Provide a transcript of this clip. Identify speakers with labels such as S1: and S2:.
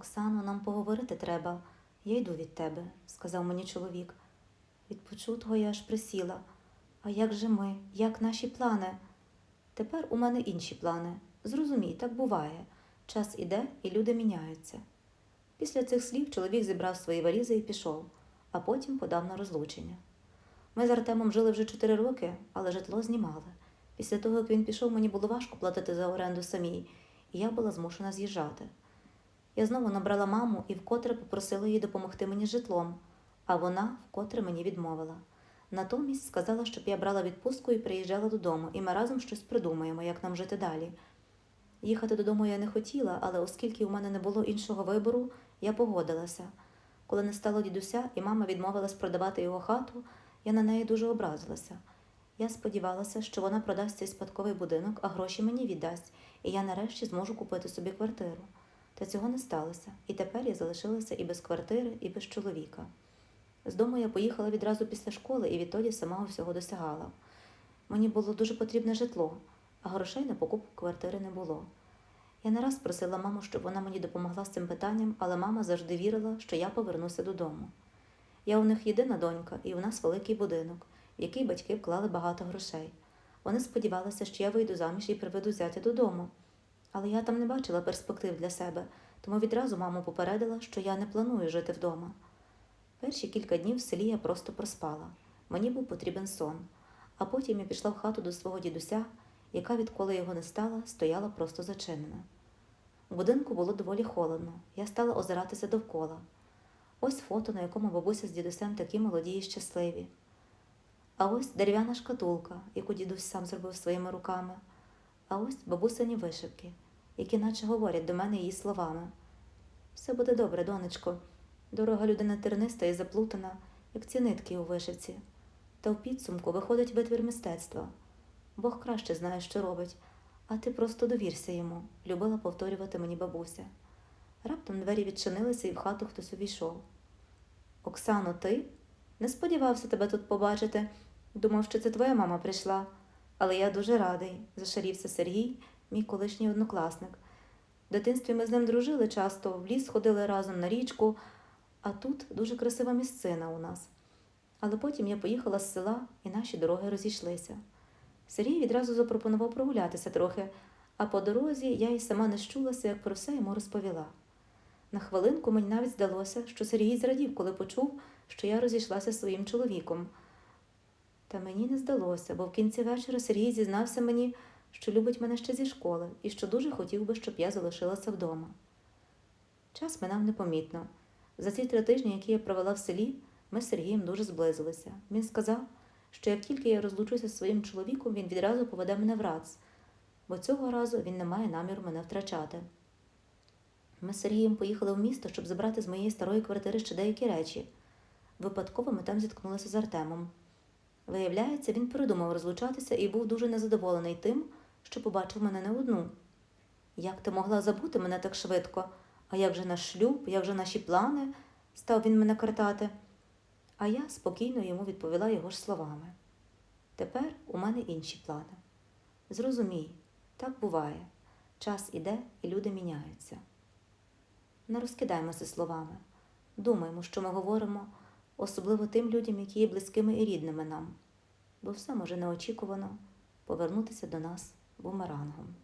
S1: Оксано, нам поговорити треба. Я йду від тебе, сказав мені чоловік. Від почутого я аж присіла. А як же ми? Як наші плани? Тепер у мене інші плани. Зрозумій, так буває. Час іде, і люди міняються. Після цих слів чоловік зібрав свої валізи і пішов, а потім подав на розлучення. Ми з Артемом жили вже чотири роки, але житло знімали. Після того, як він пішов, мені було важко платити за оренду самій, і я була змушена з'їжджати. Я знову набрала маму і вкотре попросила її допомогти мені житлом, а вона вкотре мені відмовила. Натомість сказала, щоб я брала відпустку і приїжджала додому, і ми разом щось придумаємо, як нам жити далі. Їхати додому я не хотіла, але оскільки у мене не було іншого вибору, я погодилася. Коли не стало дідуся і мама відмовилась продавати його хату, я на неї дуже образилася. Я сподівалася, що вона продасть цей спадковий будинок, а гроші мені віддасть, і я нарешті зможу купити собі квартиру. Та цього не сталося, і тепер я залишилася і без квартири, і без чоловіка. З дому я поїхала відразу після школи і відтоді сама усього досягала. Мені було дуже потрібне житло, а грошей на покупку квартири не було. Я не раз просила маму, щоб вона мені допомогла з цим питанням, але мама завжди вірила, що я повернуся додому. Я у них єдина донька, і у нас великий будинок, в який батьки вклали багато грошей. Вони сподівалися, що я вийду заміж і приведу зятя додому. Але я там не бачила перспектив для себе, тому відразу маму попередила, що я не планую жити вдома. Перші кілька днів в селі я просто проспала. Мені був потрібен сон. А потім я пішла в хату до свого дідуся, яка, відколи його не стала, стояла просто зачинена. У будинку було доволі холодно. Я стала озиратися довкола. Ось фото, на якому бабуся з дідусем такі молоді і щасливі. А ось дерев'яна шкатулка, яку дідусь сам зробив своїми руками. А ось бабусині вишивки, які наче говорять до мене її словами. Все буде добре, донечко. Дорога людина терниста і заплутана, як ці нитки у вишивці. Та в підсумку виходить витвір мистецтва. Бог краще знає, що робить, а ти просто довірся йому, любила повторювати мені бабуся. Раптом двері відчинилися і в хату хтось увійшов. Оксано, ти? Не сподівався тебе тут побачити. Думав, що це твоя мама прийшла. Але я дуже радий, зашарівся Сергій, мій колишній однокласник. В дитинстві ми з ним дружили часто, в ліс ходили разом на річку, а тут дуже красива місцина у нас. Але потім я поїхала з села, і наші дороги розійшлися. Сергій відразу запропонував прогулятися трохи, а по дорозі я й сама не щулася, як про все йому розповіла. На хвилинку мені навіть здалося, що Сергій зрадів, коли почув, що я розійшлася зі своїм чоловіком. Та мені не здалося, бо в кінці вечора Сергій зізнався мені, що любить мене ще зі школи і що дуже хотів би, щоб я залишилася вдома. Час минав непомітно. За ці три тижні, які я провела в селі, ми з Сергієм дуже зблизилися. Він сказав, що як тільки я розлучуся зі своїм чоловіком, він відразу поведе мене в РАЦ, бо цього разу він не має наміру мене втрачати. Ми з Сергієм поїхали в місто, щоб забрати з моєї старої квартири ще деякі речі. Випадково ми там зіткнулися з Артемом. Виявляється, він передумав розлучатися і був дуже незадоволений тим, що побачив мене не одну. Як ти могла забути мене так швидко? А як же наш шлюб, як же наші плани? став він мене картати. А я спокійно йому відповіла його ж словами. Тепер у мене інші плани. Зрозумій, так буває. Час іде і люди міняються. Не розкидаймося словами. Думаємо, що ми говоримо, особливо тим людям, які є близькими і рідними нам, бо все може неочікувано повернутися до нас бумерангом.